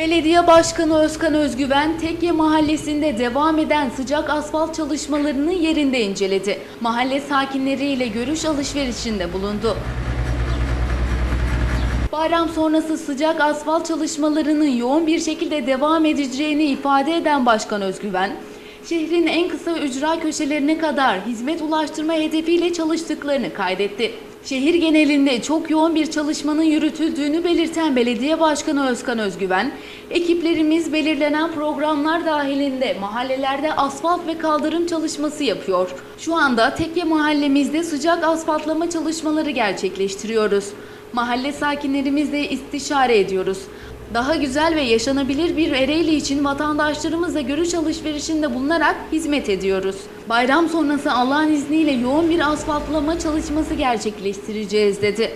Belediye Başkanı Özkan Özgüven, Tekye Mahallesi'nde devam eden sıcak asfalt çalışmalarını yerinde inceledi. Mahalle sakinleriyle görüş alışverişinde bulundu. Bayram sonrası sıcak asfalt çalışmalarının yoğun bir şekilde devam edeceğini ifade eden Başkan Özgüven, şehrin en kısa ücra köşelerine kadar hizmet ulaştırma hedefiyle çalıştıklarını kaydetti. Şehir genelinde çok yoğun bir çalışmanın yürütüldüğünü belirten Belediye Başkanı Özkan Özgüven, ekiplerimiz belirlenen programlar dahilinde mahallelerde asfalt ve kaldırım çalışması yapıyor. Şu anda Tekke mahallemizde sıcak asfaltlama çalışmaları gerçekleştiriyoruz. Mahalle sakinlerimizle istişare ediyoruz. Daha güzel ve yaşanabilir bir Ereğli için vatandaşlarımızla görüş alışverişinde bulunarak hizmet ediyoruz. Bayram sonrası Allah'ın izniyle yoğun bir asfaltlama çalışması gerçekleştireceğiz dedi.